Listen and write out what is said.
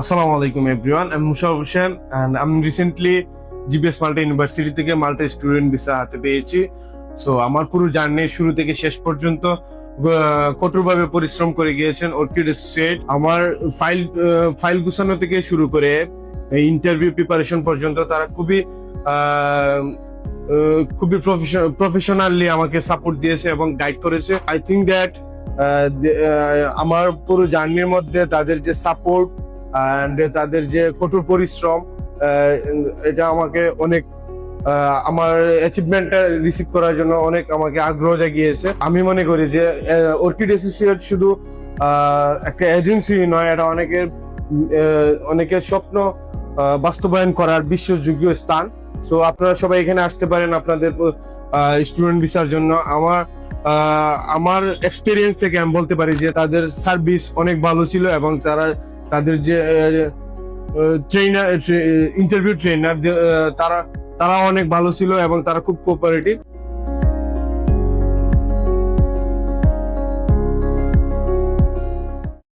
Assalamu alaikum everyone. I'm Musha Hussain, and I'm recently GBS Malta university থেকে Malta student visa হাতে পেয়েছি। So আমার পুরো journey শুরু থেকে শেষ পর্যন্ত কঠোরভাবে পরিশ্রম করে গিয়েছেন অর্কিড স্টেট। আমার ফাইল ফাইল গুছানো থেকে শুরু করে ইন্টারভিউ প্রিপারেশন পর্যন্ত তারা খুবই খুবই প্রফেশনালি আমাকে সাপোর্ট দিয়েছে এবং গাইড করেছে। আই থিঙ্ক দ্যাট আমার পুরো জার্নির মধ্যে তাদের যে সাপোর্ট অ্যান্ড তাদের যে কঠোর পরিশ্রম এটা আমাকে অনেক আমার অ্যাচিভমেন্টটা রিসিভ করার জন্য অনেক আমাকে আগ্রহ জাগিয়েছে। আমি মনে করি যে অর্কিড অ্যাসোসিয়েট শুধু একটা এজেন্সি নয়, এটা অনেকের অনেকের স্বপ্ন বাস্তবায়ন করার বিশ্বাসযোগ্য স্থান। সো আপনারা সবাই এখানে আসতে পারেন আপনাদের স্টুডেন্ট ভিসার জন্য। আমার আমার এক্সপিরিয়েন্স থেকে আমি বলতে পারি যে তাদের সার্ভিস অনেক ভালো ছিল এবং তারা তাদের যে ট্রেনার ইন্টারভিউ ট্রেনার তারা তারা অনেক ভালো ছিল এবং তারা খুব কোঅপারেটিভ